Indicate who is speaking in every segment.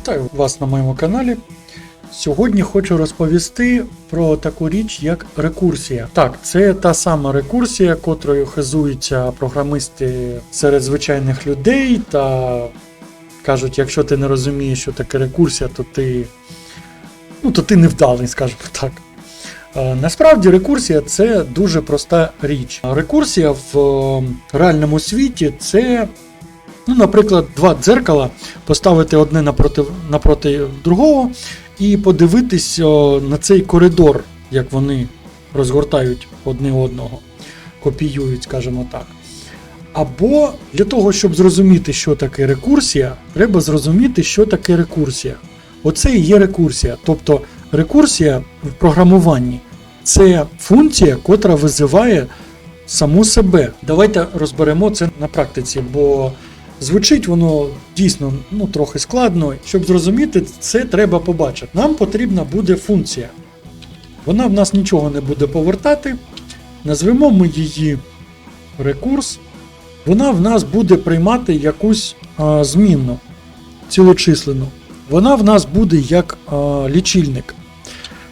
Speaker 1: Вітаю вас на моєму каналі. Сьогодні хочу розповісти про таку річ, як рекурсія. Так, це та сама рекурсія, котрою хизуються програмисти серед звичайних людей, та кажуть, якщо ти не розумієш, що таке рекурсія, то ти, ну, то ти невдалий, скажімо так. Е, Насправді рекурсія це дуже проста річ. Рекурсія в е, реальному світі це Ну, наприклад, два дзеркала поставити одне напроти, напроти другого і подивитись о, на цей коридор, як вони розгортають одне одного, копіюють, скажімо так. Або для того, щоб зрозуміти, що таке рекурсія, треба зрозуміти, що таке рекурсія. Оце і є рекурсія. Тобто рекурсія в програмуванні це функція, котра визиває саму себе. Давайте розберемо це на практиці, бо Звучить воно дійсно ну, трохи складно. Щоб зрозуміти, це треба побачити. Нам потрібна буде функція. Вона в нас нічого не буде повертати. Назвемо ми її рекурс. Вона в нас буде приймати якусь а, змінну цілочислену. Вона в нас буде як а, лічильник.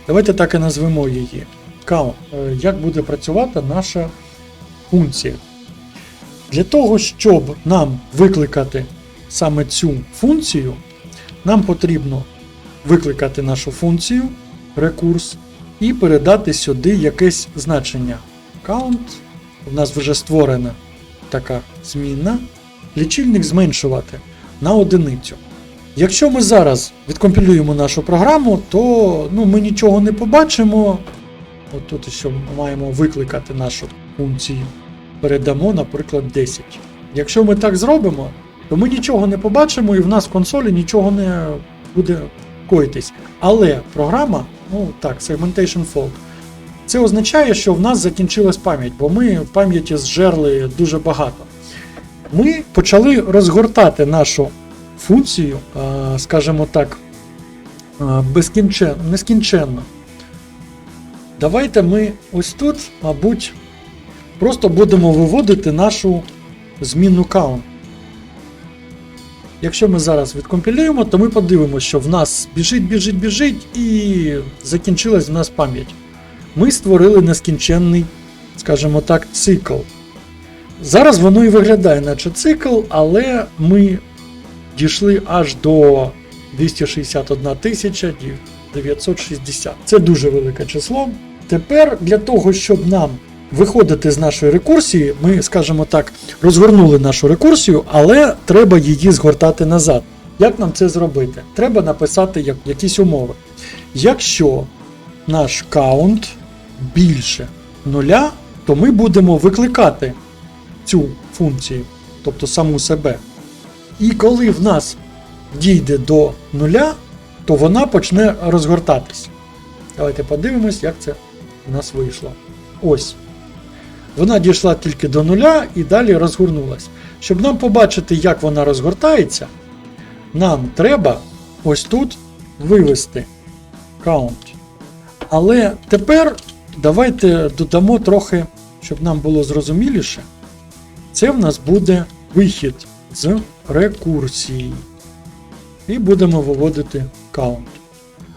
Speaker 1: Давайте так і назвемо її. Count. Е, Як буде працювати наша функція. Для того, щоб нам викликати саме цю функцію, нам потрібно викликати нашу функцію, рекурс, і передати сюди якесь значення. Count. У нас вже створена така змінна. Лічильник зменшувати на одиницю. Якщо ми зараз відкомпілюємо нашу програму, то ну, ми нічого не побачимо. От тут ще маємо викликати нашу функцію передамо, наприклад, 10. Якщо ми так зробимо, то ми нічого не побачимо і в нас в консолі нічого не буде коїтись. Але програма, ну так, segmentation fault, це означає, що в нас закінчилась пам'ять, бо ми в пам'яті зжерли дуже багато. Ми почали розгортати нашу функцію, скажімо так, безкінченно, нескінченно. Давайте ми ось тут, мабуть, Просто будемо виводити нашу змінну count. Якщо ми зараз відкомпілюємо, то ми подивимося, що в нас біжить, біжить, біжить і закінчилась в нас пам'ять. Ми створили нескінченний, скажімо так, цикл. Зараз воно і виглядає, наче цикл, але ми дійшли аж до 261 960. Це дуже велике число. Тепер для того, щоб нам виходити з нашої рекурсії, ми, скажімо так, розгорнули нашу рекурсію, але треба її згортати назад. Як нам це зробити? Треба написати як- якісь умови. Якщо наш каунт більше нуля, то ми будемо викликати цю функцію, тобто саму себе. І коли в нас дійде до нуля, то вона почне розгортатись. Давайте подивимось, як це у нас вийшло. Ось. Вона дійшла тільки до нуля і далі розгорнулась. Щоб нам побачити, як вона розгортається, нам треба ось тут вивести count. Але тепер давайте додамо трохи, щоб нам було зрозуміліше. Це в нас буде вихід з рекурсії. І будемо виводити count.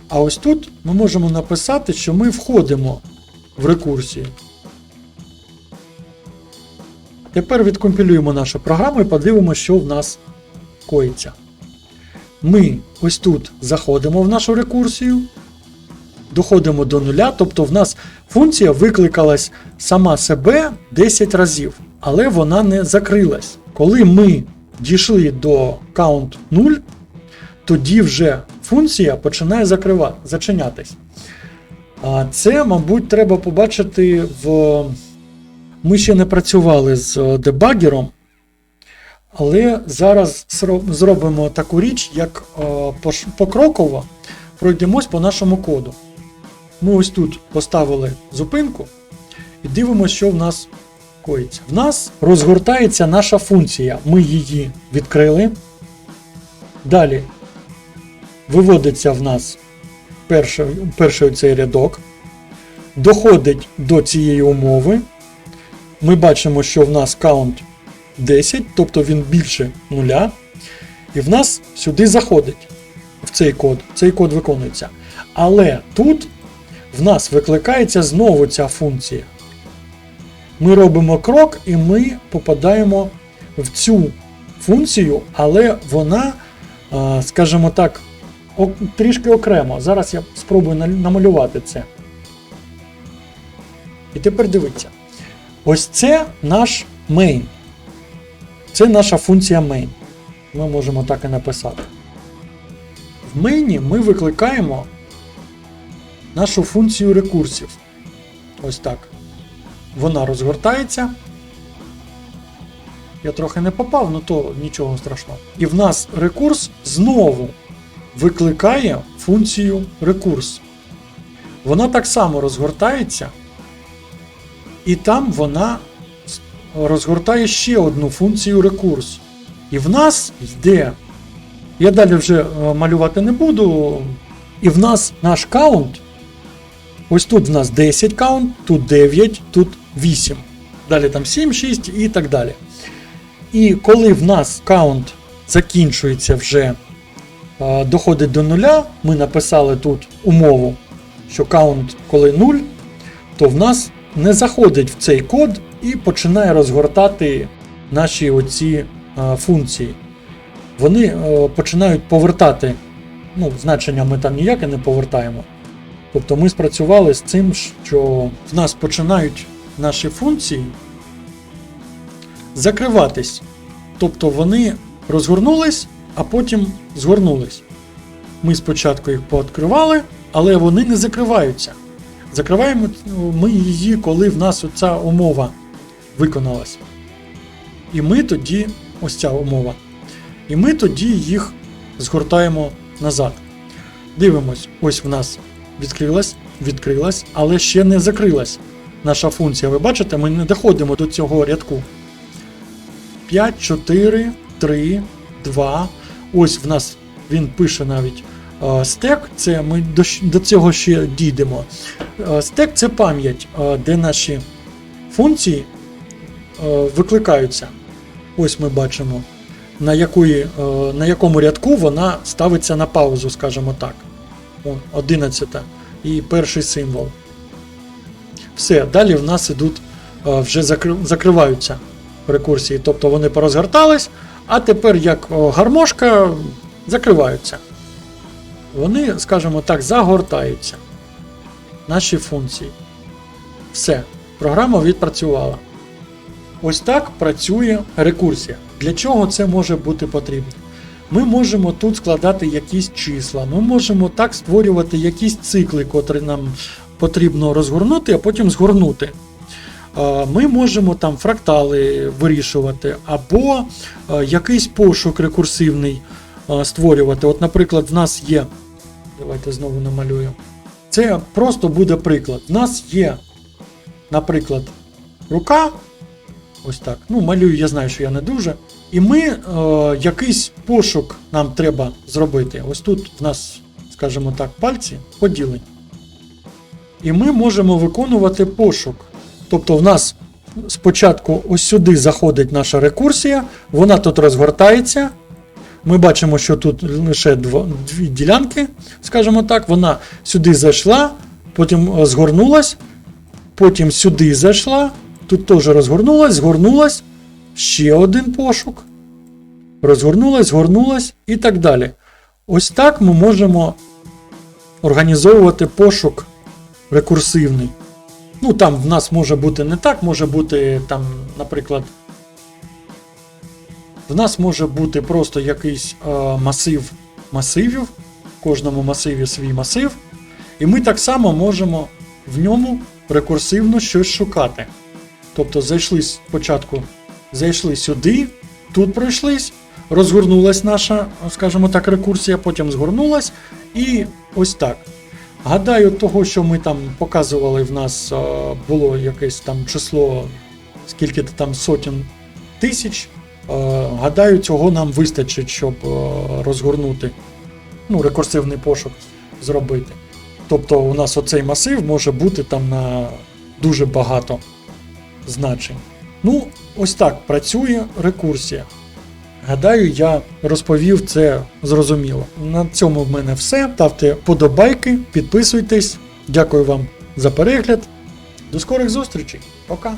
Speaker 1: А ось тут ми можемо написати, що ми входимо в рекурсію. Тепер відкомпілюємо нашу програму і подивимося, що в нас коїться. Ми ось тут заходимо в нашу рекурсію, доходимо до нуля, тобто в нас функція викликалась сама себе 10 разів, але вона не закрилась. Коли ми дійшли до count 0, тоді вже функція починає закривати, зачинятись. А це, мабуть, треба побачити в. Ми ще не працювали з е, дебагером, але зараз зробимо таку річ, як е, покроково пройдемось по нашому коду. Ми ось тут поставили зупинку і дивимося, що в нас коїться. В нас розгортається наша функція. Ми її відкрили. Далі виводиться в нас перший, перший цей рядок, доходить до цієї умови ми бачимо, що в нас count 10, тобто він більше нуля, і в нас сюди заходить. в цей код, цей код виконується. Але тут в нас викликається знову ця функція. Ми робимо крок і ми попадаємо в цю функцію, але вона, скажімо так, трішки окремо. Зараз я спробую намалювати це. І тепер дивіться. Ось це наш main. Це наша функція main. Ми можемо так і написати. В мейні ми викликаємо нашу функцію рекурсів. Ось так. Вона розгортається. Я трохи не попав, ну то нічого страшного. І в нас рекурс знову викликає функцію рекурс. Вона так само розгортається, і там вона розгортає ще одну функцію рекурс. І в нас йде. Я далі вже е, малювати не буду. І в нас наш каунт. Ось тут в нас 10 каунт, тут 9, тут 8. Далі там 7, 6 і так далі. І коли в нас каунт закінчується вже, е, доходить до нуля, ми написали тут умову, що каунт коли 0, то в нас не заходить в цей код і починає розгортати наші оці е, функції. Вони е, починають повертати, ну, значення ми там ніяке не повертаємо. Тобто ми спрацювали з цим, що в нас починають наші функції закриватись. Тобто вони розгорнулись, а потім згорнулись. Ми спочатку їх пооткривали, але вони не закриваються. Закриваємо ми її, коли в нас оця умова виконалась. І ми тоді, ось ця умова. І ми тоді їх згортаємо назад. Дивимось, ось в нас відкрилась, відкрилась, але ще не закрилась наша функція. Ви бачите, ми не доходимо до цього рядку. 5, 4, 3, 2. Ось в нас він пише навіть стек. Це ми до, цього ще дійдемо. Е, Стек це пам'ять, е, де наші функції е, викликаються. Ось ми бачимо, на, якої, е, на якому рядку вона ставиться на паузу, скажімо так. 11 і перший символ. Все, далі в нас ідуть е, вже закриваються рекурсії, тобто вони порозгортались, а тепер як гармошка закриваються. Вони, скажімо так, загортаються. Наші функції. Все, програма відпрацювала. Ось так працює рекурсія. Для чого це може бути потрібно? Ми можемо тут складати якісь числа, ми можемо так створювати якісь цикли, котрі нам потрібно розгорнути, а потім згорнути. Ми можемо там фрактали вирішувати, або е, якийсь пошук рекурсивний е, створювати. От, наприклад, в нас є. Давайте знову намалюю. Це просто буде приклад. В нас є, наприклад, рука. Ось так. Ну, малюю, я знаю, що я не дуже. І ми е, якийсь пошук нам треба зробити. Ось тут в нас, скажімо так, пальці поділені. І ми можемо виконувати пошук. Тобто, в нас спочатку ось сюди заходить наша рекурсія, вона тут розгортається. Ми бачимо, що тут лише дві ділянки, скажімо так, вона сюди зайшла, потім е, згорнулась, потім сюди зайшла, тут теж розгорнулась, згорнулась, ще один пошук, розгорнулась, згорнулась і так далі. Ось так ми можемо організовувати пошук рекурсивний. Ну, там в нас може бути не так, може бути там, наприклад, в нас може бути просто якийсь е, масив масивів, в кожному масиві свій масив, і ми так само можемо в ньому рекурсивно щось шукати. Тобто зайшли спочатку, зайшли сюди, тут пройшлись, розгорнулась наша, скажімо так, рекурсія, потім згорнулась, і ось так. Гадаю, того, що ми там показували, в нас е, було якесь там число, скільки там сотень тисяч. Е, Гадаю, цього нам вистачить, щоб е, розгорнути ну, рекурсивний пошук зробити. Тобто у нас оцей масив може бути там на дуже багато значень. Ну, ось так працює рекурсія. Гадаю, я розповів це зрозуміло. На цьому в мене все. Ставте подобайки, підписуйтесь. Дякую вам за перегляд. До скорих зустрічей. Пока.